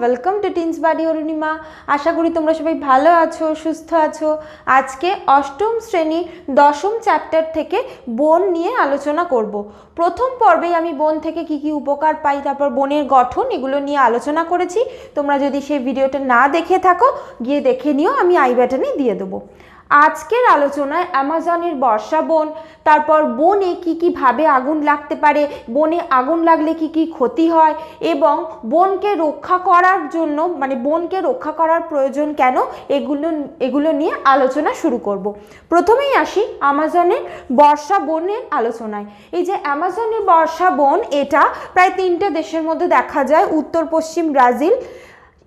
Welcome to টিন্স বাড়ি অরুণিমা আশা করি তোমরা সবাই ভালো আছো, সুস্থ আছো। আজকে অষ্টম শ্রেণি, দশম চ্যাপ্টার থেকে বন নিয়ে আলোচনা করব। প্রথম পর্বেই আমি বন থেকে কি কি উপকার পাই, তারপর বনের গঠন, এগুলো নিয়ে আলোচনা করেছি। তোমরা যদি সেই ভিডিওটা না দেখে থাকো, গিয়ে দেখে নিও, আমি আই বাটনে দিয়ে দেবো। আজকের আলোচনায় অ্যামাজনের বর্ষা বন, তারপর বনে কি কি ভাবে আগুন লাগতে পারে, বনে আগুন লাগলে কি কি ক্ষতি হয় এবং বনকে রক্ষা করার জন্য মানে বনকে রক্ষা করার প্রয়োজন কেন, এগুলো এগুলো নিয়ে আলোচনা শুরু করব। প্রথমেই আসি আমাজনের বর্ষা বনের আলোচনায়। এই যে অ্যামাজনের বর্ষা বন, এটা প্রায় তিনটে দেশের মধ্যে দেখা যায়, উত্তর, পশ্চিম ব্রাজিল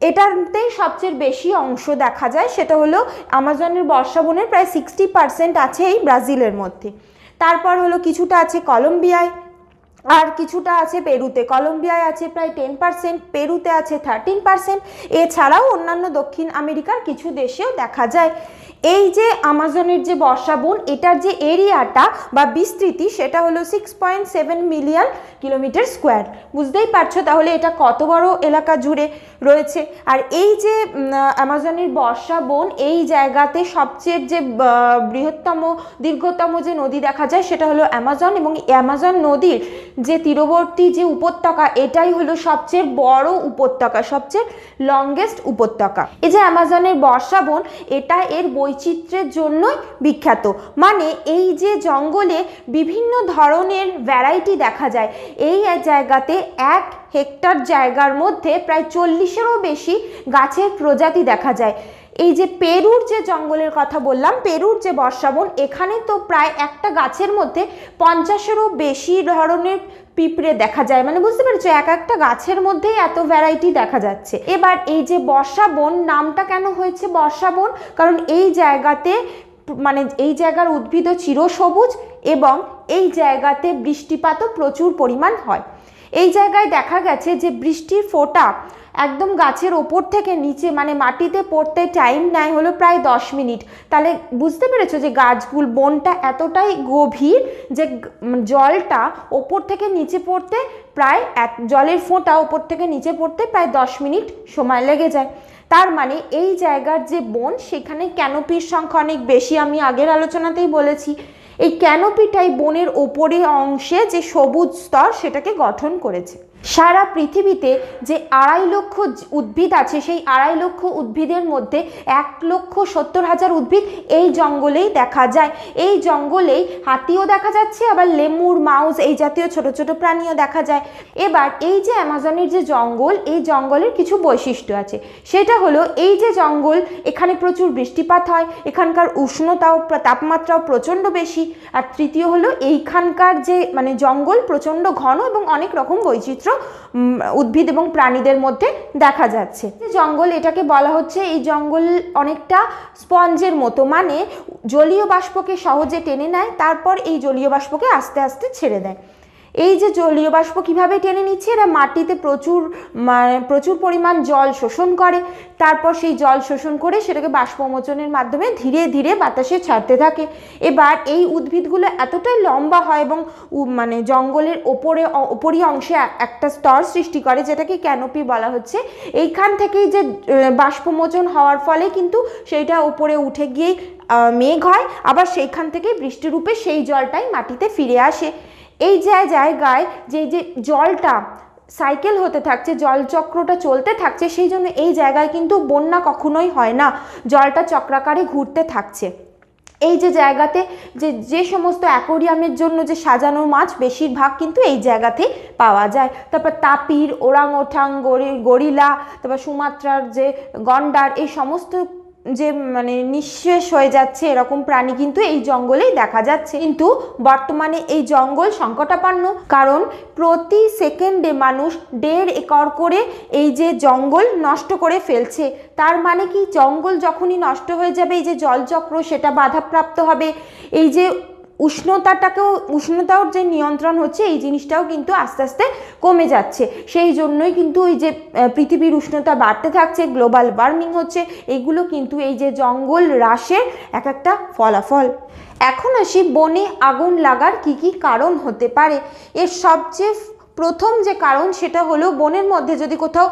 এটাতেই সবচেয়ে বেশি অংশ দেখা যায়, সেটা হলো আমাজনের বর্ষাবনের প্রায় সিক্সটি পারসেন্ট আছে এই ব্রাজিলের মধ্যে। তারপর হলো কিছুটা আছে কলম্বিয়ায়, আর কিছুটা আছে পেরুতে। কলম্বিয়ায় আছে প্রায় টেন পার্সেন্ট পেরুতে আছে থার্টিন পার্সেন্ট এছাড়াও অন্যান্য দক্ষিণ আমেরিকার কিছু দেশেও দেখা যায়। এই যে আমাজনের যে বর্ষা বন, এটার যে এরিয়াটা বা বিস্তৃতি, সেটা হলো six point seven million kilometre square বুঝতেই পারছ তাহলে এটা কত বড় এলাকা জুড়ে রয়েছে? আর এই যে আমাজনের বর্ষা বন, এই জায়গাতে সবচেয়ে যে বৃহত্তম, দীর্ঘতম যে নদী দেখা যায়, সেটা হলো অ্যামাজন। এবং অ্যামাজন নদীর যে তীরবর্তী যে উপত্যকা, এটাই হলো সবচেয়ে বড় উপত্যকা, সবচেয়ে লংগেস্ট উপত্যকা। এই যে অ্যামাজনের বর্ষা বন, এটা এর বৈচিত্র্যের জন্যই বিখ্যাত। মানে এই যে জঙ্গলে বিভিন্ন ধরনের ভ্যারাইটি দেখা যায়, এই জায়গাতে এক হেক্টর জায়গার মধ্যে প্রায় চল্লিশেরও বেশি গাছের প্রজাতি দেখা যায়। এই যে পেরুর যে জঙ্গলের কথা বললাম, পেরুর যে বর্ষাবন, এখানে তো প্রায় একটা গাছের মধ্যে পঞ্চাশেরও বেশি ধরনের পিঁপড়ে দেখা যায়। মানে বুঝতে পেরেছ, এক একটা গাছের মধ্যেই এত ভ্যারাইটি দেখা যাচ্ছে। এবার এই যে বর্ষা বন নামটা কেন হয়েছে বর্ষা বন কারণ এই জায়গাতে মানে এই জায়গার উদ্ভিদ চিরসবুজ এবং এই জায়গাতে বৃষ্টিপাতও প্রচুর পরিমাণ হয়। এই জায়গায় দেখা গেছে যে বৃষ্টির ফোঁটা একদম গাছের ওপর থেকে নিচে মানে মাটিতে পড়তে টাইম নেয় হলো প্রায় দশ মিনিট। তাহলে বুঝতে পেরেছ যে গাছগুল, বনটা এতটাই গভীর যে জলটা ওপর থেকে নিচে পড়তে প্রায় এক, জলের ফোঁটা ওপর থেকে নিচে পড়তে প্রায় দশ মিনিট সময় লেগে যায়। তার মানে এই জায়গার যে বন, সেখানে ক্যানোপির সংখ্যা অনেক বেশি, আমি আগের আলোচনাতেই বলেছি। এই ক্যানোপিটাই বনের ওপরে অংশে যে সবুজ স্তর, সেটাকে গঠন করেছে। সারা পৃথিবীতে যে আড়াই লক্ষ উদ্ভিদ আছে, সেই আড়াই লক্ষ উদ্ভিদের মধ্যে এক লক্ষ সত্তর হাজার উদ্ভিদ এই জঙ্গলেই দেখা যায়। এই জঙ্গলেই হাতিও দেখা যাচ্ছে, আবার লেমুর, মাউস এই জাতীয় ছোট ছোট প্রাণীও দেখা যায়। এবার এই যে অ্যামাজনের যে জঙ্গল, এই জঙ্গলের কিছু বৈশিষ্ট্য আছে। সেটা হলো এই যে জঙ্গল, এখানে প্রচুর বৃষ্টিপাত হয়, এখানকার উষ্ণতাও, তাপমাত্রাও প্রচণ্ড বেশি। আর তৃতীয় হলো এইখানকার যে মানে জঙ্গল, প্রচণ্ড ঘন এবং অনেক রকম বৈচিত্র্য উদ্ভিদ এবং প্রাণীদের মধ্যে দেখা যাচ্ছে। জঙ্গল, এটাকে বলা হচ্ছে এই জঙ্গল অনেকটা স্পঞ্জের মতো মানে জলীয় বাষ্পকে সহজে টেনে নেয়, তারপর এই জলীয় বাষ্পকে আস্তে আস্তে ছেড়ে দেয়। এই যে জলীয় বাষ্প কীভাবে টেনে নিচ্ছে, এরা মাটিতে প্রচুর মানে প্রচুর পরিমাণ জল শোষণ করে। তারপর সেই জল শোষণ করে সেটাকে বাষ্পমোচনের মাধ্যমে ধীরে ধীরে বাতাসে ছাড়তে থাকে। এবার এই উদ্ভিদগুলো এতটাই লম্বা হয় এবং মানে জঙ্গলের ওপরে ওপরই অংশে একটা স্তর সৃষ্টি করে, যেটাকে ক্যানোপি বলা হচ্ছে। এইখান থেকেই যে বাষ্পমোচন হওয়ার ফলে কিন্তু সেইটা উপরে উঠে গিয়ে মেঘ হয়। আবার সেইখান থেকে বৃষ্টিরূপে সেই জলটাই মাটিতে ফিরে আসে। এই যে জায়গায় যে যে জলটা সাইকেল হতে থাকছে জলচক্রটা চলতে থাকছে, সেই জন্য এই জায়গায় কিন্তু বন্যা কখনোই হয় না। জলটা চক্রাকারে ঘুরতে থাকছে। এই যে জায়গাতে যে যে সমস্ত অ্যাকোরিয়ামের জন্য যে সাজানো মাছ, বেশিরভাগ কিন্তু এই জায়গাতে পাওয়া যায়। তারপর তাপির, ওরাং ওঠাং, গরি, গরিলা, তারপর সুমাত্রার যে গন্ডার, এই সমস্ত যে মানে নিঃশেষ হয়ে যাচ্ছে এরকম প্রাণী কিন্তু এই জঙ্গলেই দেখা যাচ্ছে। কিন্তু বর্তমানে এই জঙ্গল সংকটাপন্ন, কারণ প্রতি সেকেন্ডে মানুষ দেড় একর করে এই যে জঙ্গল নষ্ট করে ফেলছে। তার মানে কি? জঙ্গল যখনই নষ্ট হয়ে যাবে, এই যে জলচক্র, সেটা বাধাপ্রাপ্ত হবে। এই যে উষ্ণতাটাকেও, উষ্ণতার যে নিয়ন্ত্রণ হচ্ছে, এই জিনিসটাও কিন্তু আস্তে আস্তে কমে যাচ্ছে। সেই জন্যই কিন্তু এই যে পৃথিবীর উষ্ণতা বাড়তে থাকছে, গ্লোবাল ওয়ার্মিং হচ্ছে, এগুলো কিন্তু এই যে জঙ্গল হ্রাসের এক একটা ফলাফল। এখন আসি বনে আগুন লাগার কি কি কারণ হতে পারে? এর সবচেয়ে প্রথম যে কারণ সেটা হলো বনের মধ্যে যদি কোথাও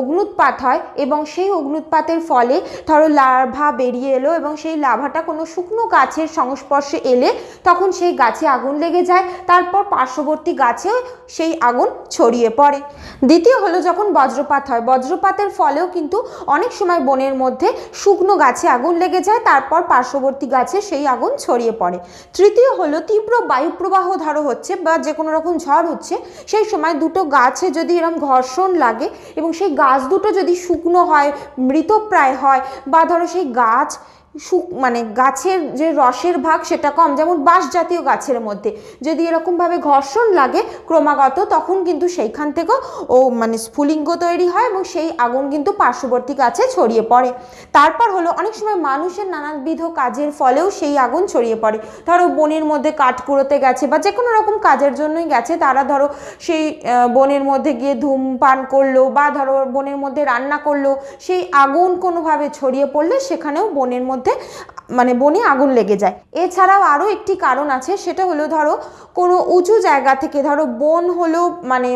অগ্নুৎপাত হয় এবং সেই অগ্নুৎপাতের ফলে ধরো লাভা বেরিয়ে এলো এবং সেই লাভাটা কোনো শুকনো গাছের সংস্পর্শে এলে তখন সেই গাছে আগুন লেগে যায়, তারপর পার্শ্ববর্তী গাছেও সেই আগুন ছড়িয়ে পড়ে। দ্বিতীয় হলো যখন বজ্রপাত হয়, বজ্রপাতের ফলেও কিন্তু অনেক সময় বনের মধ্যে শুকনো গাছে আগুন লেগে যায়, তারপর পার্শ্ববর্তী গাছে সেই আগুন ছড়িয়ে পড়ে। তৃতীয় হলো তীব্র বায়ুপ্রবাহ ধরো হচ্ছে বা যে কোনো রকম ঝড় হচ্ছে সেই সময় দুটো গাছে যদি এরম ঘর্ষণ লাগে এবং সেই গাছ দুটো যদি শুকনো হয়, মৃতপ্রায় হয় বা ধরো সেই গাছ শুক মানে গাছের যে রসের ভাগ সেটা কম, যেমন বাঁশ জাতীয় গাছের মধ্যে। যদি এরকমভাবে ঘর্ষণ লাগে ক্রমাগত, তখন কিন্তু সেইখান থেকেও ও মানে স্ফুলিঙ্গ তৈরি হয় এবং সেই আগুন কিন্তু পার্শ্ববর্তী গাছে ছড়িয়ে পড়ে। তারপর হলো, অনেক সময় মানুষের নানাবিধ কাজের ফলেও সেই আগুন ছড়িয়ে পড়ে। ধরো বনের মধ্যে কাঠ কুড়োতে গেছে বা যে কোনো রকম কাজের জন্যই গেছে, তারা ধরো সেই বনের মধ্যে গিয়ে ধূমপান করল বা ধরো বনের মধ্যে রান্না করল, সেই আগুন কোনোভাবে ছড়িয়ে পড়লে সেখানেও বনের মধ্যে মানে বনে আগুন লেগে যায়। এছাড়াও আরও একটি কারণ আছে সেটা হলো ধরো কোনো উঁচু জায়গা থেকে, ধরো বন হলো মানে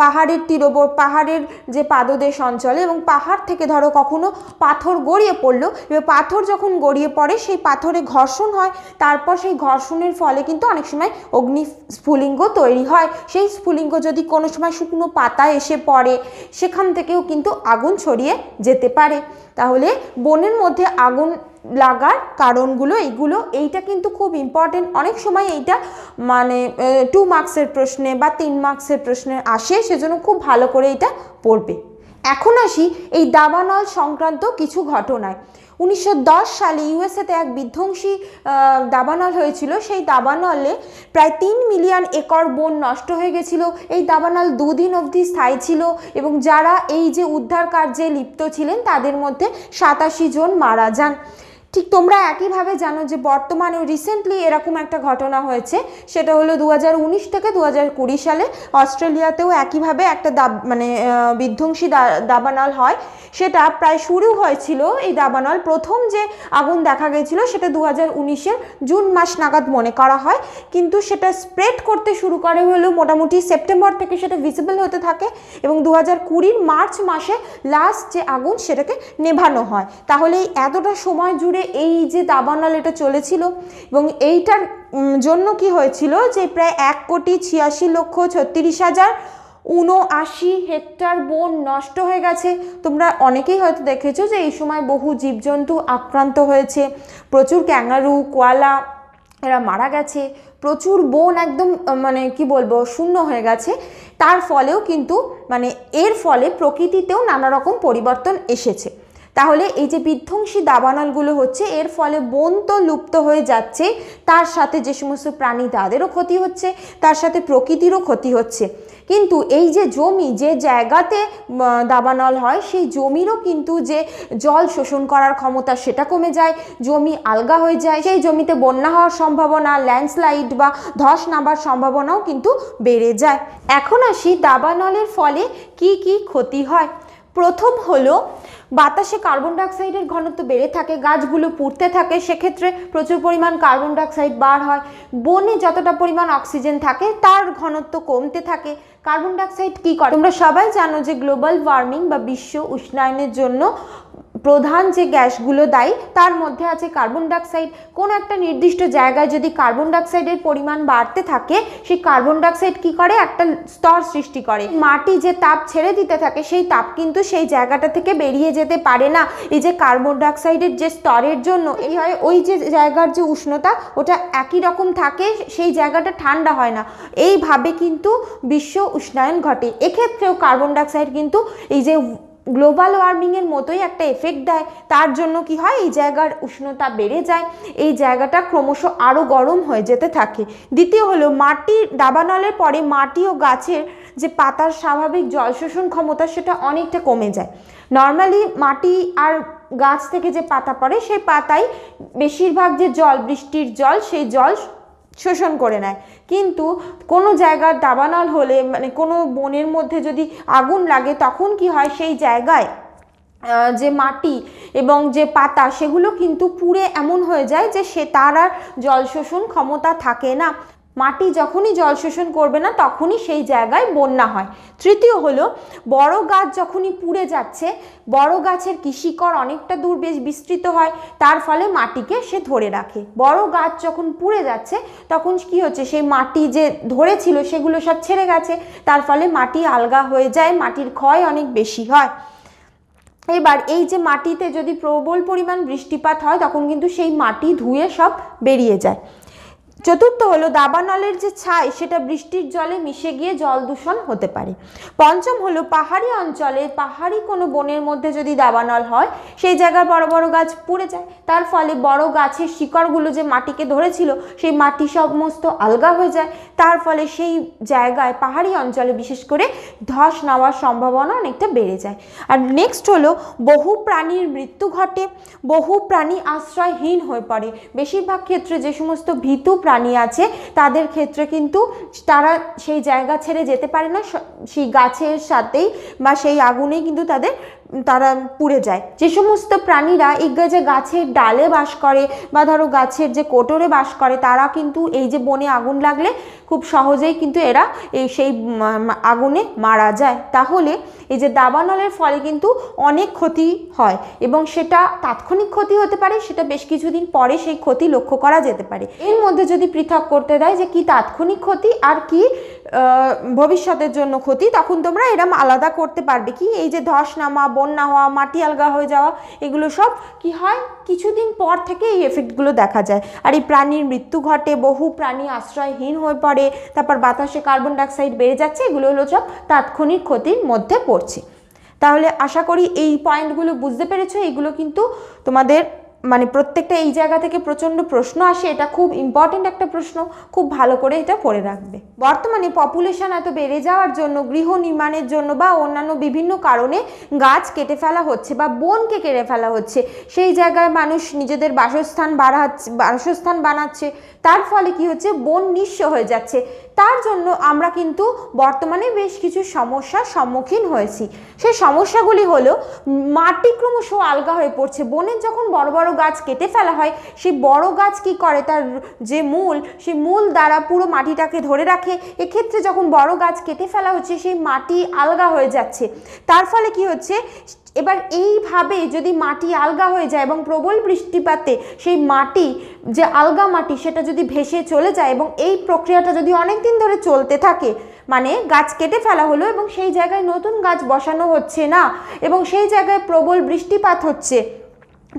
পাহাড়ের তীরবর পাহাড়ের যে পাদদেশ অঞ্চলে এবং পাহাড় থেকে ধরো কখনো পাথর গড়িয়ে পড়ল, এবার পাথর যখন গড়িয়ে পড়ে, সেই পাথরে ঘর্ষণ হয়, তারপর সেই ঘর্ষণের ফলে কিন্তু অনেক সময় অগ্নি স্ফুলিঙ্গ তৈরি হয়। সেই স্ফুলিঙ্গ যদি কোনো সময় শুকনো পাতা এসে পড়ে, সেখান থেকেও কিন্তু আগুন ছড়িয়ে যেতে পারে। তাহলে বনের মধ্যে আগুন লাগার কারণগুলো, এইগুলো, এইটা কিন্তু খুব ইম্পর্টেন্ট অনেক সময় এইটা মানে টু মার্কসের প্রশ্নে বা তিন মার্কসের প্রশ্নে আসে, সেজন্য খুব ভালো করে এটা পড়বে। এখন আসি এই দাবানল সংক্রান্ত কিছু ঘটনায়। উনিশশো দশ সালে ইউএসএতে এক বিধ্বংসী দাবানল হয়েছিল। সেই দাবানলে প্রায় তিন মিলিয়ন একর বন নষ্ট হয়ে গেছিল। এই দাবানল দুদিন অবধি স্থায়ী ছিল এবং যারা এই যে উদ্ধার কার্যে লিপ্ত ছিলেন, তাদের মধ্যে সাতাশি জন মারা যান। ঠিক তোমরা একইভাবে জানো যে বর্তমানে রিসেন্টলি এরকম একটা ঘটনা হয়েছে। সেটা হলো দু হাজার উনিশ থেকে দু হাজার কুড়ি সালে অস্ট্রেলিয়াতেও একইভাবে একটা দাব মানে বিধ্বংসী দাবানল হয়। সেটা প্রায় শুরু হয়েছিল এই দাবানল। প্রথম যে আগুন দেখা গেছিল সেটা দু হাজার জুন মাস নাগাদ মনে করা হয়। কিন্তু সেটা স্প্রেড করতে শুরু করে হলো মোটামুটি সেপ্টেম্বর থেকে সেটা ভিজিবল হতে থাকে এবং দু হাজার কুড়ির মার্চ মাসে লাস্ট যে আগুন সেটাকে নেভানো হয়। তাহলে এই এতটা সময় জুড়ে এই যে দাবানল এটা চলেছিল এবং এইটার জন্য কি হয়েছিল যে প্রায় এক কোটি ছিয়াশি লক্ষ ছত্রিশ হাজার উনআশি হেক্টর বন নষ্ট হয়ে গেছে। তোমরা অনেকেই হয়তো দেখেছ যে এই সময় বহু জীবজন্তু আক্রান্ত হয়েছে। প্রচুর ক্যাঙ্গারু, কোয়ালা এরা মারা গেছে। প্রচুর বন একদম মানে কি বলব, শূন্য হয়ে গেছে। তার ফলেও কিন্তু মানে এর ফলে প্রকৃতিতেও নানা রকম পরিবর্তন এসেছে। তাহলে এই যে বিধ্বংসী দাবানলগুলো হচ্ছে, এর ফলে বন তো লুপ্ত হয়ে যাচ্ছে, তার সাথে যে সমস্ত প্রাণী তাদেরও ক্ষতি হচ্ছে, তার সাথে প্রকৃতিরও ক্ষতি হচ্ছে। কিন্তু এই যে জমি, যে জায়গাতে দাবানল হয়, সেই জমিরও কিন্তু যে জল শোষণ করার ক্ষমতা সেটা কমে যায়, জমি আলগা হয়ে যায়, সেই জমিতে বন্যা হওয়ার সম্ভাবনা, ল্যান্ডস্লাইড বা ধস নামার সম্ভাবনাও কিন্তু বেড়ে যায়। এখন আসি দাবানলের ফলে কি কি ক্ষতি হয়। প্রথম হলো বাতাসে কার্বন ডাইঅক্সাইডের ঘনত্ব বেড়ে থাকে, গাছগুলো পুড়তে থাকে, সেক্ষেত্রে প্রচুর পরিমাণ কার্বন ডাইঅক্সাইড বার হয়। বনে যতটা পরিমাণ অক্সিজেন থাকে, তার ঘনত্ব কমতে থাকে। কার্বন ডাইঅক্সাইড কী করে? তোমরা সবাই জানো যে গ্লোবাল ওয়ার্মিং বা বিশ্ব উষ্ণায়নের জন্য প্রধান যে গ্যাসগুলো দায়ী, তার মধ্যে আছে কার্বন ডাইঅক্সাইড। কোনো একটা নির্দিষ্ট জায়গায় যদি কার্বন ডাইঅক্সাইডের পরিমাণ বাড়তে থাকে, সেই কার্বন ডাইঅক্সাইড কি করে? একটা স্তর সৃষ্টি করে। মাটি যে তাপ ছেড়ে দিতে থাকে, সেই তাপ কিন্তু সেই জায়গাটা থেকে বেরিয়ে যেতে পারে না। এই যে কার্বন ডাইঅক্সাইডের যে স্তরের জন্য, এই হয় ওই যে জায়গার যে উষ্ণতা, ওটা একই রকম থাকে, সেই জায়গাটা ঠান্ডা হয় না। এইভাবে কিন্তু বিশ্ব উষ্ণায়ন ঘটে। এক্ষেত্রেও কার্বন ডাইঅক্সাইড কিন্তু এই যে গ্লোবাল ওয়ার্মিংয়ের মতোই একটা এফেক্ট দেয়। তার জন্য কি হয়? এই জায়গার উষ্ণতা বেড়ে যায়। এই জায়গাটা ক্রমশ আরও গরম হয়ে যেতে থাকে। দ্বিতীয় হলো মাটির দাবানলের পরে মাটি ও গাছের যে পাতার স্বাভাবিক জল শোষণ ক্ষমতা, সেটা অনেকটা কমে যায়। নর্মালি মাটি আর গাছ থেকে যে পাতা পড়ে, সেই পাতাই বেশিরভাগ যে জল বৃষ্টির জল, সেই জল শোষণ করে নেয়। কিন্তু কোনো জায়গার দাবানল হলে মানে কোনো বনের মধ্যে যদি আগুন লাগে, তখন কি হয়? সেই জায়গায় যে মাটি এবং যে পাতা, সেগুলো কিন্তু পুড়ে এমন হয়ে যায় যে সে তার আর জল শোষণ ক্ষমতা থাকে না। মাটি যখনই জল শোষণ করবে না, তখনই সেই জায়গায় বন্যা হয়। তৃতীয় হলো, বড় গাছ যখনই পুড়ে যাচ্ছে, বড় গাছের কৃষিকর অনেকটা দূর বেশ বিস্তৃত হয়, তার ফলে মাটিকে সে ধরে রাখে। বড় গাছ যখন পুড়ে যাচ্ছে, তখন কি হচ্ছে, সেই মাটি যে ধরেছিল, সেগুলো সব ছেড়ে গেছে, তার ফলে মাটি আলগা হয়ে যায়, মাটির ক্ষয় অনেক বেশি হয়। এবার এই যে মাটিতে যদি প্রবল পরিমাণ বৃষ্টিপাত হয়, তখন কিন্তু সেই মাটি ধুয়ে সব বেরিয়ে যায়। চতুর্থ হলো দাবানলের যে ছাই, সেটা বৃষ্টির জলে মিশে গিয়ে জল দূষণ হতে পারে। পঞ্চম হলো পাহাড়ি অঞ্চলে, পাহাড়ি কোনো বনের মধ্যে যদি দাবানল হয়, সেই জায়গায় বড় বড় গাছ পুড়ে যায়। তার ফলে বড় গাছের শিকড়গুলো যে মাটিকে ধরেছিল, সেই মাটি সমস্ত আলগা হয়ে যায়। তার ফলে সেই জায়গায়, পাহাড়ি অঞ্চলে বিশেষ করে ধস নেওয়ার সম্ভাবনা অনেকটা বেড়ে যায়। আর নেক্সট হলো বহু প্রাণীর মৃত্যু ঘটে। বহু প্রাণী আশ্রয়হীন হয়ে পড়ে। বেশিরভাগ ক্ষেত্রে যে সমস্ত ভীতু প্রাণী আছে, তাদের ক্ষেত্রে কিন্তু তারা সেই জায়গা ছেড়ে যেতে পারে না। সেই গাছের সাথেই বা সেই আগুনেই কিন্তু তাদের তারা পুড়ে যায়। যে সমস্ত প্রাণীরা এই যে গাছের ডালে বাস করে বা ধরো গাছের যে কোটরে বাস করে, তারা কিন্তু এই যে বনে আগুন লাগলে খুব সহজেই কিন্তু এরা এই সেই আগুনে মারা যায়। তাহলে এই যে দাবানলের ফলে কিন্তু অনেক ক্ষতি হয় এবং সেটা তাৎক্ষণিক ক্ষতি হতে পারে, সেটা বেশ কিছুদিন পরে সেই ক্ষতি লক্ষ্য করা যেতে পারে। এর মধ্যে যদি পৃথক করতে দেয় যে কি তাৎক্ষণিক ক্ষতি আর কি ভবিষ্যতের জন্য ক্ষতি, তখন তোমরা এরম আলাদা করতে পারবে। কি এই যে ধস নামা বন্যা হওয়া, মাটি আলগা হয়ে যাওয়া, এগুলো সব কি হয়? কিছুদিন পর থেকে এই এফেক্টগুলো দেখা যায়। আর এই প্রাণীর মৃত্যু ঘটে, বহু প্রাণী আশ্রয়হীন হয়ে পড়ে, তারপর বাতাসে কার্বন ডাইঅক্সাইড বেড়ে যাচ্ছে, এগুলো হলো সব তাৎক্ষণিক ক্ষতির মধ্যে পড়ছে। তাহলে আশা করি এই পয়েন্টগুলো বুঝতে পেরেছ এইগুলো কিন্তু তোমাদের মানে প্রত্যেকটা এই জায়গা থেকে প্রচণ্ড প্রশ্ন আসে, এটা খুব ইম্পর্টেন্ট একটা প্রশ্ন, খুব ভালো করে এটা পড়ে রাখবে। বর্তমানে পপুলেশন এত বেড়ে যাওয়ার জন্য, গৃহ নির্মাণের জন্য বা অন্যান্য বিভিন্ন কারণে গাছ কেটে ফেলা হচ্ছে বা বনকে কেটে ফেলা হচ্ছে, সেই জায়গায় মানুষ নিজেদের বাসস্থান বাড়াচ্ছে, বাসস্থান বানাচ্ছে, তার ফলে কি হচ্ছে, বন নিঃস্ব হয়ে যাচ্ছে। তার জন্য আমরা কিন্তু বর্তমানে বেশ কিছু সমস্যার সম্মুখীন হয়েছি। সেই সমস্যাগুলি হলো, মাটি ক্রমশ আলগা হয়ে পড়ছে। বনের যখন বড় বড় গাছ কেটে ফেলা হয় সেই বড় গাছ কি করে? তার যে মূল সেই মূল দ্বারা পুরো মাটিটাকে ধরে রাখে। এক্ষেত্রে যখন বড় গাছ কেটে ফেলা হচ্ছে, সেই মাটি আলগা হয়ে যাচ্ছে। তার ফলে কি হচ্ছে? এবার এইভাবে যদি মাটি আলগা হয়ে যায় এবং প্রবল বৃষ্টিপাতে সেই মাটি, যে আলগা মাটি, সেটা যদি ভেসে চলে যায় এবং এই প্রক্রিয়াটা যদি অনেক দিন ধরে চলতে থাকে মানে গাছ কেটে ফেলা হলো এবং সেই জায়গায় নতুন গাছ বসানো হচ্ছে না এবং সেই জায়গায় প্রবল বৃষ্টিপাত হচ্ছে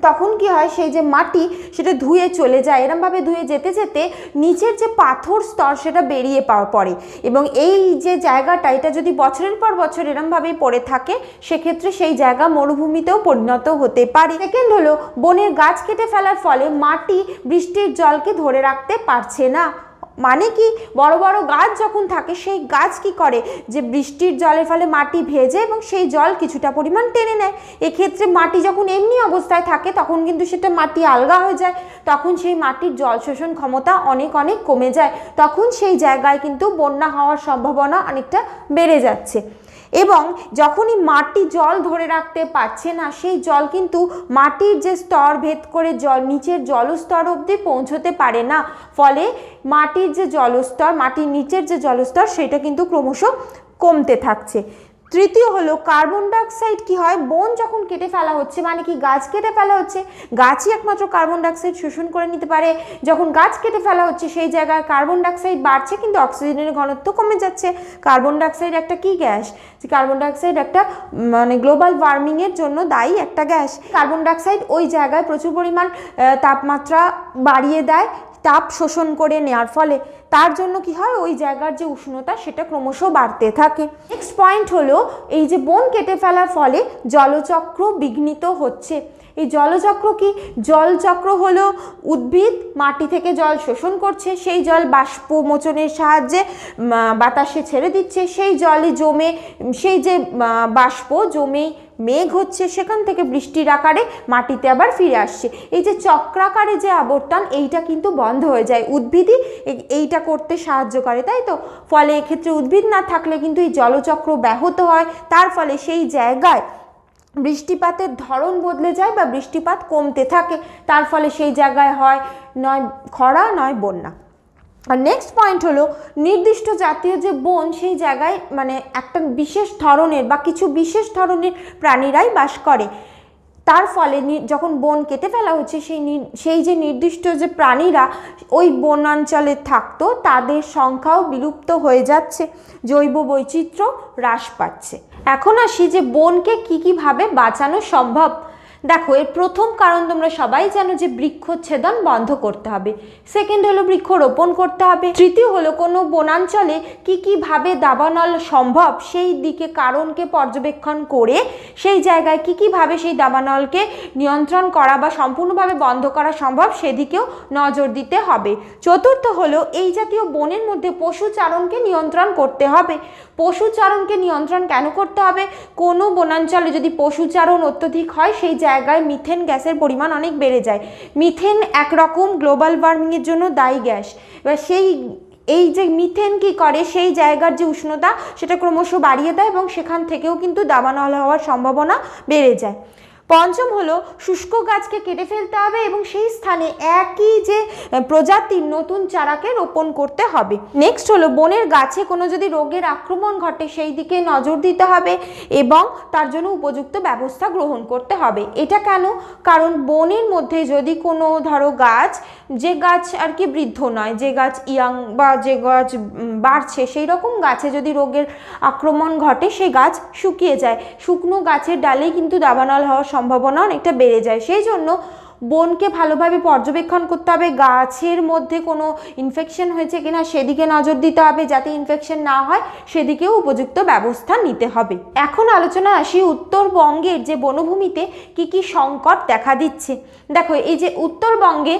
তখন কি হয়, সেই যে মাটি সেটা ধুয়ে চলে যায়, এরমভাবে ধুয়ে যেতে যেতে নিচের যে পাথর স্তর সেটা বেরিয়ে পাওয়া পড়ে এবং এই যে জায়গাটা, এটা যদি বছরের পর বছর এরমভাবেই পড়ে থাকে, সেক্ষেত্রে সেই জায়গা মরুভূমিতেও পরিণত হতে পারে। সেকেন্ড হলো, বনের গাছ কেটে ফেলার ফলে মাটি বৃষ্টির জলকে ধরে রাখতে পারছে না। মানে কি? বড় বড় গাছ যখন থাকে, সেই গাছ কি করে? যে বৃষ্টির জলের ফলে মাটি ভেজে এবং সেই জল কিছুটা পরিমাণ টেনে নেয়। এক্ষেত্রে মাটি যখন এমনি অবস্থায় থাকে, তখন কিন্তু সেটা মাটি আলগা হয়ে যায়। তখন সেই মাটির জল শোষণ ক্ষমতা অনেক অনেক কমে যায়। তখন সেই জায়গায় কিন্তু বন্যা হওয়ার সম্ভাবনা অনেকটা বেড়ে যাচ্ছে। এবং যখনই মাটি জল ধরে রাখতে পারছে না, সেই জল কিন্তু মাটির যে স্তর ভেদ করে জল, নিচের জলস্তর অবধি পৌঁছতে পারে না। ফলে মাটির যে জলস্তর, মাটির নিচের যে জলস্তর, সেটা কিন্তু ক্রমশ কমতে থাকছে। তৃতীয় হলো কার্বন ডাইঅক্সাইড কি হয়? বন যখন কেটে ফেলা হচ্ছে মানে কি গাছ কেটে ফেলা হচ্ছে, গাছই একমাত্র কার্বন ডাইঅক্সাইড শোষণ করে নিতে পারে। যখন গাছ কেটে ফেলা হচ্ছে, সেই জায়গায় কার্বন ডাইঅক্সাইড বাড়ছে, কিন্তু অক্সিজেনের ঘনত্ব কমে যাচ্ছে। কার্বন ডাইঅক্সাইড একটা কি গ্যাস? যে কার্বন ডাইঅক্সাইড একটা মানে গ্লোবাল ওয়ার্মিংয়ের জন্য দায়ী একটা গ্যাস। কার্বন ডাইঅক্সাইড ওই জায়গায় প্রচুর পরিমাণ তাপমাত্রা বাড়িয়ে দেয়। তাপ শোষণ করে নেওয়ার ফলে তার জন্য কি হয়? ওই জায়গার যে উষ্ণতা সেটা ক্রমশ বাড়তে থাকে। নেক্সট পয়েন্ট হলো, এই যে বন কেটে ফেলার ফলে জলচক্র বিঘ্নিত হচ্ছে। এই জলচক্র কি? জলচক্র হলো উদ্ভিদ মাটি থেকে জল শোষণ করছে, সেই জল বাষ্প মোচনের সাহায্যে বাতাসে ছেড়ে দিচ্ছে, সেই জলে জমে, সেই যে বাষ্প জমে মেঘ হচ্ছে সেখান থেকে বৃষ্টির আকারে মাটিতে আবার ফিরে আসছে। এই যে চক্রাকারে যে আবর্তন, এইটা কিন্তু বন্ধ হয়ে যায়। উদ্ভিদই এইটা করতে সাহায্য করে, তাই তো? ফলে এক্ষেত্রে উদ্ভিদ না থাকলে কিন্তু এই জলচক্র ব্যাহত হয়। তার ফলে সেই জায়গায় বৃষ্টিপাতের ধরন বদলে যায় বা বৃষ্টিপাত কমতে থাকে। তার ফলে সেই জায়গায় হয় নয় খরা, নয় বন্যা। আর নেক্সট পয়েন্ট হলো, নির্দিষ্ট জাতীয় যে বন, সেই জায়গায় মানে একটা বিশেষ ধরনের বা কিছু বিশেষ ধরনের প্রাণীরাই বাস করে। তার ফলে যখন বন কেটে ফেলা হচ্ছে, সেই সেই যে নির্দিষ্ট যে প্রাণীরা ওই বনাঞ্চলে থাকতো, তাদের সংখ্যাও বিলুপ্ত হয়ে যাচ্ছে, জৈব বৈচিত্র্য হ্রাস পাচ্ছে। এখন আসি যে বনকে কী কীভাবে বাঁচানো সম্ভব। দেখো, এর প্রথম কারণ তোমরা সবাই জানো যে বৃক্ষচ্ছেদন বন্ধ করতে হবে। সেকেন্ড হলো বৃক্ষ রোপণ করতে হবে। তৃতীয় হলো কোনো বনাঞ্চলে কি কীভাবে দাবানল সম্ভব, সেই দিকে কারণকে পর্যবেক্ষণ করে সেই জায়গায় কি কীভাবে সেই দাবানলকে নিয়ন্ত্রণ করা বা সম্পূর্ণভাবে বন্ধ করা সম্ভব, সেদিকেও নজর দিতে হবে। চতুর্থ হলো এই জাতীয় বনের মধ্যে পশুচারণকে নিয়ন্ত্রণ করতে হবে। পশুচারণকে নিয়ন্ত্রণ কেন করতে হবে? কোনো বনাঞ্চলে যদি পশুচারণ অত্যধিক হয়, সেই জায়গায় মিথেন গ্যাসের পরিমাণ অনেক বেড়ে যায়। মিথেন একরকম গ্লোবাল ওয়ার্মিংয়ের জন্য দায়ী গ্যাস। এবার সেই, এই যে মিথেন কি করে, সেই জায়গার যে উষ্ণতা, সেটা ক্রমশ বাড়িয়ে দেয় এবং সেখান থেকেও কিন্তু দাবানল হওয়ার সম্ভাবনা বেড়ে যায়। পঞ্চম হলো শুষ্ক গাছকে কেটে ফেলতে হবে এবং সেই স্থানে একই যে প্রজাতির নতুন চারাকে রোপণ করতে হবে। নেক্সট হলো বনের গাছে কোনো যদি রোগের আক্রমণ ঘটে, সেই দিকে নজর দিতে হবে এবং তার জন্য উপযুক্ত ব্যবস্থা গ্রহণ করতে হবে। এটা কেন? কারণ বনের মধ্যে যদি কোনো, ধরো গাছ, যে গাছ আর কি বৃদ্ধ নয়, যে গাছ ইয়াং বা যে গাছ বাড়ছে, সেই রকম গাছে যদি রোগের আক্রমণ ঘটে, সেই গাছ শুকিয়ে যায়। শুকনো গাছের ডালেই কিন্তু দাবানল হওয়ার সম্ভাবনা অনেকটা বেড়ে যায়। সেই জন্য বনকে ভালোভাবে পর্যবেক্ষণ করতে হবে। গাছের মধ্যে কোনো ইনফেকশন হয়েছে কিনা সেদিকে নজর দিতে হবে। যাতে ইনফেকশন না হয়, সেদিকেও উপযুক্ত ব্যবস্থা নিতে হবে। এখন আলোচনা আসি উত্তরবঙ্গের যে বনভূমিতে কি কি সংকট দেখা দিচ্ছে। দেখো, এই যে উত্তরবঙ্গে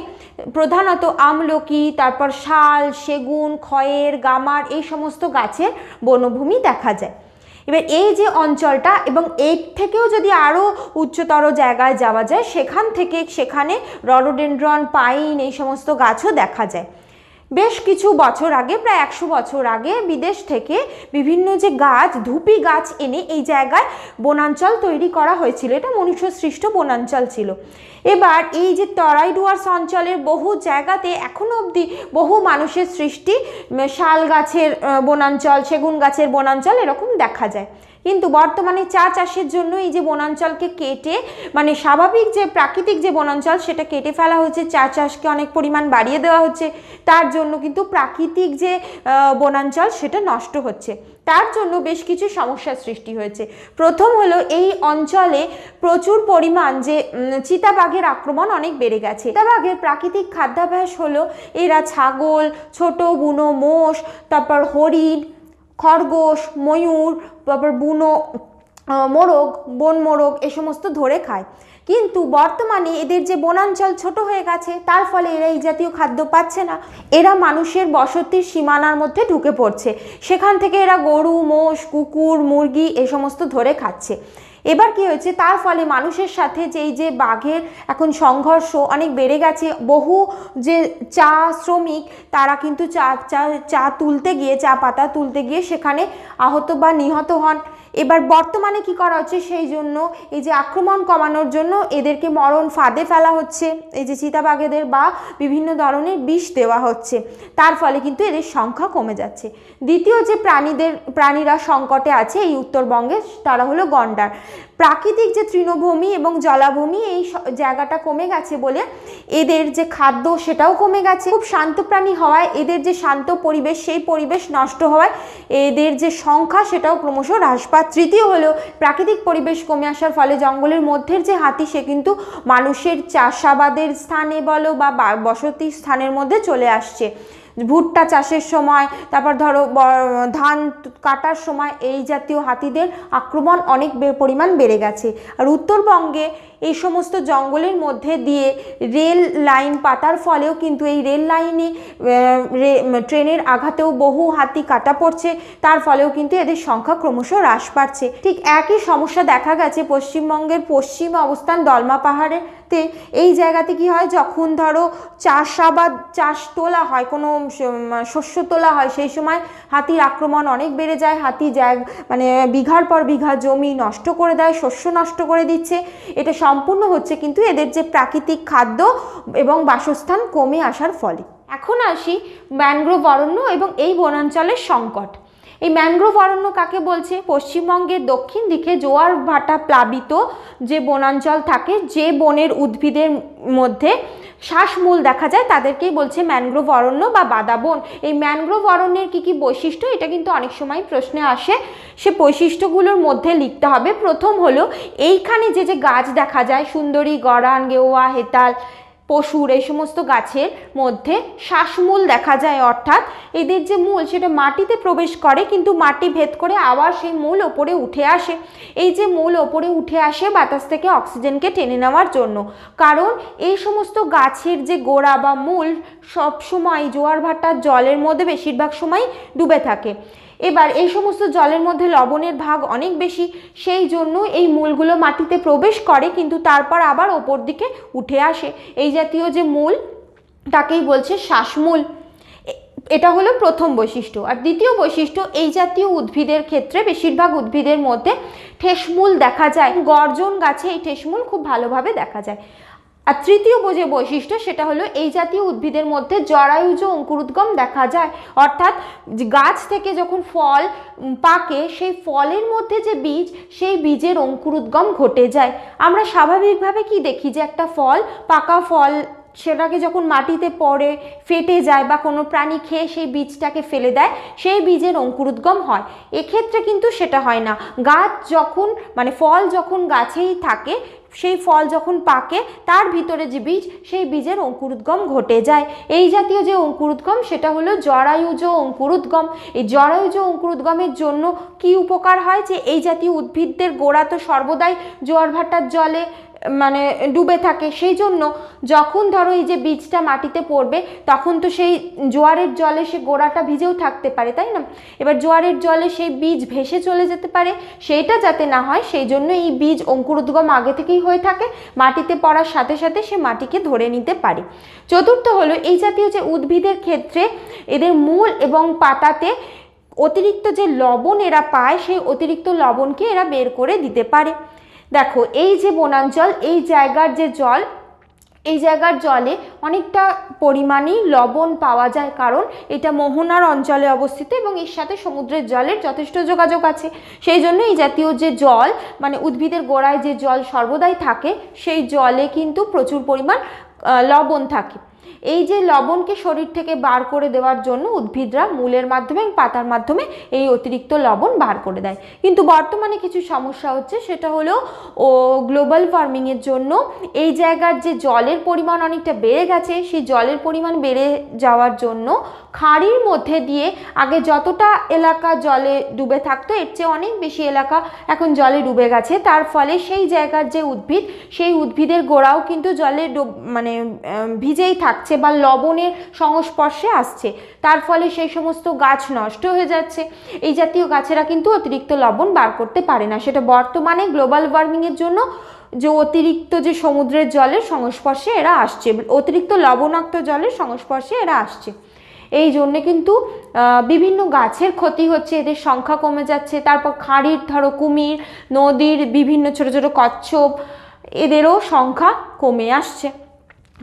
প্রধানত আমলকি, তারপর শাল, সেগুন, খয়ের, গামার এই সমস্ত গাছের বনভূমি দেখা যায়। এবার এই যে অঞ্চলটা এবং এর থেকেও যদি আরও উচ্চতর জায়গায় যাওয়া যায়, সেখান থেকে সেখানে রডোডেন্ড্রন পাইন এই সমস্ত গাছও দেখা যায়। বেশ কিছু বছর আগে, প্রায় একশো বছর আগে বিদেশ থেকে বিভিন্ন যে গাছ, ধুপি গাছ এনে এই জায়গায় বনাঞ্চল তৈরি করা হয়েছিল। এটা মনুষ্য সৃষ্ট বনাঞ্চল ছিল। এবার এই যে তরাই ডুয়ার্স অঞ্চলের বহু জায়গাতে এখনও অবধি বহু মানুষের সৃষ্টি শাল গাছের বনাঞ্চল, সেগুন গাছের বনাঞ্চল এরকম দেখা যায়। কিন্তু বর্তমানে চা চাষের জন্য এই যে বনাঞ্চলকে কেটে মানে স্বাভাবিক যে প্রাকৃতিক যে বনাঞ্চল সেটা কেটে ফেলা হচ্ছে চা চাষকে অনেক পরিমাণ বাড়িয়ে দেওয়া হচ্ছে, তার জন্য কিন্তু প্রাকৃতিক যে বনাঞ্চল সেটা নষ্ট হচ্ছে। তার জন্য বেশ কিছু সমস্যার সৃষ্টি হয়েছে। প্রথম হলো এই অঞ্চলে প্রচুর পরিমাণ যে চিতাবাঘের আক্রমণ অনেক বেড়ে গেছে। চিতাবাঘের প্রাকৃতিক খাদ্যাভ্যাস হলো, এরা ছাগল, ছোট বুনো মোষ, তারপর হরিণ খরগোশ, ময়ূর, তারপর বুনো মোরগ, বন মোরগ এ সমস্ত ধরে খায়। কিন্তু বর্তমানে এদের যে বনাঞ্চল ছোট হয়ে গেছে, তার ফলে এরা এই জাতীয় খাদ্য পাচ্ছে না। এরা মানুষের বসতির সীমানার মধ্যে ঢুকে পড়ছে। সেখান থেকে এরা গরু, মোষ, কুকুর, মুরগি এ সমস্ত ধরে খাচ্ছে। এবার কি হয়েছে? তার ফলে মানুষের সাথে যেই যে বাঘের এখন সংঘর্ষ অনেক বেড়ে গেছে। বহু যে চা শ্রমিক, তারা কিন্তু চা চা চা তুলতে গিয়ে, চা পাতা তুলতে গিয়ে সেখানে আহত বা নিহত হন। এবার বর্তমানে কি করা হচ্ছে সেই জন্য, এই যে আক্রমণ কমানোর জন্য এদেরকে মরণ ফাঁদে ফেলা হচ্ছে, এই যে চিতাবাঘেদের বা বিভিন্ন ধরনের বিষ দেওয়া হচ্ছে, তার ফলে কিন্তু এদের সংখ্যা কমে যাচ্ছে। দ্বিতীয় যে প্রাণীদের, প্রাণীরা সংকটে আছে এই উত্তরবঙ্গে তারা হলো গন্ডার। প্রাকৃতিক যে তৃণভূমি এবং জলাভূমি এই জায়গাটা কমে গেছে বলে এদের যে খাদ্য সেটাও কমে গেছে। খুব শান্ত প্রাণী হওয়ায়, এদের যে শান্ত পরিবেশ, সেই পরিবেশ নষ্ট হওয়ায় এদের যে সংখ্যা সেটাও ক্রমশ হ্রাস পাচ্ছে। তৃতীয় হলো, প্রাকৃতিক পরিবেশ কমে আসার ফলে জঙ্গলের মধ্যের যে হাতি, সে কিন্তু মানুষের চাষাবাদের স্থানে বলো বা বসতি স্থানের মধ্যে চলে আসছে। ভুট্টা চাষের সময়, তারপর ধরো ধান কাটার সময় এই জাতীয় হাতিদের আক্রমণ অনেক পরিমাণ বেড়ে গেছে। আর উত্তরবঙ্গে এই সমস্ত জঙ্গলের মধ্যে দিয়ে রেল লাইন পাতার ফলেও কিন্তু এই রেল লাইনে ট্রেনের আঘাতেও বহু হাতি কাটা পড়ছে, তার ফলেও কিন্তু এদের সংখ্যা ক্রমশ হ্রাস পাচ্ছে। ঠিক একই সমস্যা দেখা গেছে পশ্চিমবঙ্গের পশ্চিম অবস্থান দলমা পাহাড়েতে। এই জায়গাতে কি হয়, যখন ধরো চাষাবাদ চাষ তোলা হয়, কোনো শস্য তোলা হয়, সেই সময় হাতির আক্রমণ অনেক বেড়ে যায়। হাতি জায়গ মানে বিঘার পর বিঘা জমি নষ্ট করে দেয়, শস্য নষ্ট করে দিচ্ছে। এটা সম্পূর্ণ হচ্ছে কিন্তু এদের যে প্রাকৃতিক খাদ্য এবং বাসস্থান কমে আসার ফলে। এখন আসি ম্যানগ্রোভ অরণ্য এবং এই বনাঞ্চলের সংকট। এই ম্যানগ্রোভ অরণ্য কাকে বলছে? পশ্চিমবঙ্গের দক্ষিণ দিকে জোয়ার ভাটা প্লাবিত যে বনাঞ্চল থাকে, যে বনের উদ্ভিদের মধ্যে শ্বাসমূল দেখা যায়, তাদেরকেই বলছে ম্যানগ্রোভ অরণ্য বা বাদাবন। এই ম্যানগ্রোভ অরণ্যের কী কী বৈশিষ্ট্য? এটা কিন্তু অনেক সময় প্রশ্নে আসে। সে বৈশিষ্ট্যগুলোর মধ্যে লিখতে হবে। প্রথম হলো, এইখানে যে যে গাছ দেখা যায়, সুন্দরী, গড়ান, গেওয়া, হেতাল পশুর, এই সমস্ত গাছের মধ্যে শ্বাসমূল দেখা যায়, অর্থাৎ এদের যে মূল সেটা মাটিতে প্রবেশ করে, কিন্তু মাটি ভেদ করে আবার সেই মূল ওপরে উঠে আসে। এই যে মূল ওপরে উঠে আসে বাতাস থেকে অক্সিজেনকে টেনে নেওয়ার জন্য। কারণ এই সমস্ত গাছের যে গোড়া বা মূল সব সময় জোয়ার ভাটার জলের মধ্যে বেশিরভাগ সময় ডুবে থাকে। এবার এই সমস্ত জলের মধ্যে লবণের ভাগ অনেক বেশি, সেই জন্য এই মূলগুলো মাটিতে প্রবেশ করে, কিন্তু তারপর আবার ওপর দিকে উঠে আসে। এই জাতীয় যে মূল, তাকেই বলছে শ্বাসমূল। এটা হলো প্রথম বৈশিষ্ট্য। আর দ্বিতীয় বৈশিষ্ট্য, এই জাতীয় উদ্ভিদের ক্ষেত্রে বেশিরভাগ উদ্ভিদের মধ্যে ঠেসমূল দেখা যায়। গর্জন গাছে এই ঠেসমূল খুব ভালোভাবে দেখা যায়। আর তৃতীয় যে বৈশিষ্ট্য, সেটা হলো এই জাতীয় উদ্ভিদের মধ্যে জরায়ুজ অঙ্কুরোদ্গম দেখা যায়। অর্থাৎ গাছ থেকে যখন ফল পাকে, সেই ফলের মধ্যে যে বীজ, সেই বীজের অঙ্কুরোদ্গম ঘটে যায়। আমরা স্বাভাবিকভাবে কি দেখি যে একটা ফল, পাকা ফল, সেটাকে যখন মাটিতে পড়ে, ফেটে যায় বা কোনো প্রাণী খেয়ে সেই বীজটাকে ফেলে দেয়, সেই বীজের অঙ্কুরোদ্গম হয়। এক্ষেত্রে কিন্তু সেটা হয় না। গাছ যখন মানে ফল যখন গাছেই থাকে সেই ফল যখন পাকে, তার ভিতরে যে বীজ, সেই বীজের অঙ্কুরুদ্গম ঘটে যায়। এই জাতীয় যে অঙ্কুরুদ্গম, সেটা হলো জরায়ুজ অঙ্কুরুদ্গম। এই জরায়ুজ অঙ্কুরুদ্গমের জন্য কি উপকার হয়? যে এই জাতীয় উদ্ভিদদের গোড়া তো সর্বদাই জোয়ার ভাটার জলে মানে ডুবে থাকে। সেই জন্য যখন ধরো এই যে বীজটা মাটিতে পড়বে, তখন তো সেই জোয়ারের জলে সে গোড়াটা ভিজেও থাকতে পারে, তাই না? এবার জোয়ারের জলে সেই বীজ ভেসে চলে যেতে পারে, সেইটা যাতে না হয়, সেই জন্য এই বীজ অঙ্কুরোদ্গম আগে থেকেই হয়ে থাকে, মাটিতে পড়ার সাথে সাথে সে মাটিকে ধরে নিতে পারে। চতুর্থ হলো এই জাতীয় যে উদ্ভিদের ক্ষেত্রে এদের মূল এবং পাতাতে অতিরিক্ত যে লবণ এরা পায়, সেই অতিরিক্ত লবণকে এরা বের করে দিতে পারে। দেখো, এই যে বনাঞ্চল, এই জায়গার যে জল, এই জায়গার জলে অনেকটা পরিমাণেই লবণ পাওয়া যায় কারণ এটা মোহনার অঞ্চলে অবস্থিত এবং এর সাথে সমুদ্রের জলের যথেষ্ট যোগাযোগ আছে। সেই জন্য এই জাতীয় যে জল মানে উদ্ভিদের গোড়ায় যে জল সর্বদাই থাকে, সেই জলে কিন্তু প্রচুর পরিমাণ লবণ থাকে। এই যে লবণকে শরীর থেকে বার করে দেওয়ার জন্য উদ্ভিদরা মূলের মাধ্যমে পাতার মাধ্যমে এই অতিরিক্ত লবণ বার করে দেয়। কিন্তু বর্তমানে কিছু সমস্যা হচ্ছে, সেটা হলো, ও গ্লোবাল ওয়ার্মিংয়ের জন্য এই জায়গার যে জলের পরিমাণ অনেকটা বেড়ে গেছে, সেই জলের পরিমাণ বেড়ে যাওয়ার জন্য খাঁড়ির মধ্যে দিয়ে আগে যতটা এলাকা জলে ডুবে থাকতো, এর চেয়ে অনেক বেশি এলাকা এখন জলে ডুবে গেছে। তার ফলে সেই জায়গার যে উদ্ভিদ, সেই উদ্ভিদের গোড়াও কিন্তু জলে মানে ভিজেই ভিজেই থাকছে বা লবণের সংস্পর্শে আসছে, তার ফলে সেই সমস্ত গাছ নষ্ট হয়ে যাচ্ছে। এই জাতীয় গাছেরা কিন্তু অতিরিক্ত লবণ বার করতে পারে না। সেটা বর্তমানে গ্লোবাল ওয়ার্মিংয়ের জন্য যে অতিরিক্ত যে সমুদ্রের জলের সংস্পর্শে এরা আসছে, অতিরিক্ত লবণাক্ত জলের সংস্পর্শে এরা আসছে। এই জন্যে কিন্তু বিভিন্ন গাছের ক্ষতি হচ্ছে, এদের সংখ্যা কমে যাচ্ছে, তারপর খাঁড়ির, ধরো কুমির, নদীর বিভিন্ন ছোট ছোট কচ্ছপ, এদেরও সংখ্যা কমে আসছে।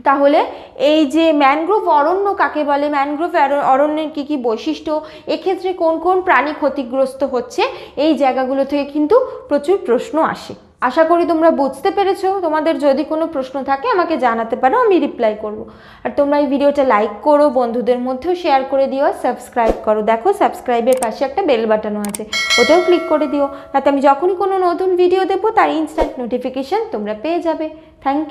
তাহলে এই যে ম্যানগ্রোভ অরণ্য কাকে বলে? ম্যানগ্রোভ অর- অরণ্যের কী কী বৈশিষ্ট্য? এক্ষেত্রে কোন কোন প্রাণী ক্ষতিগ্রস্ত হচ্ছে? এই জায়গাগুলো থেকে কিন্তু প্রচুর প্রশ্ন আসে। আশা করি তোমরা বুঝতে পেরেছ। তোমাদের যদি কোনো প্রশ্ন থাকে আমাকে জানাতে পারো, আমি রিপ্লাই করব। আর তোমরা এই ভিডিওটা লাইক করো, বন্ধুদের মধ্যেও শেয়ার করে দিও সাবস্ক্রাইব করো। দেখো সাবস্ক্রাইবের পাশে একটা বেল বাটনও আছে। ওটাও ক্লিক করে দিও। তাতে আমি যখনই কোনো নতুন ভিডিও দেবো, তার ইনস্ট্যান্ট নোটিফিকেশান তোমরা পেয়ে যাবে। Thank you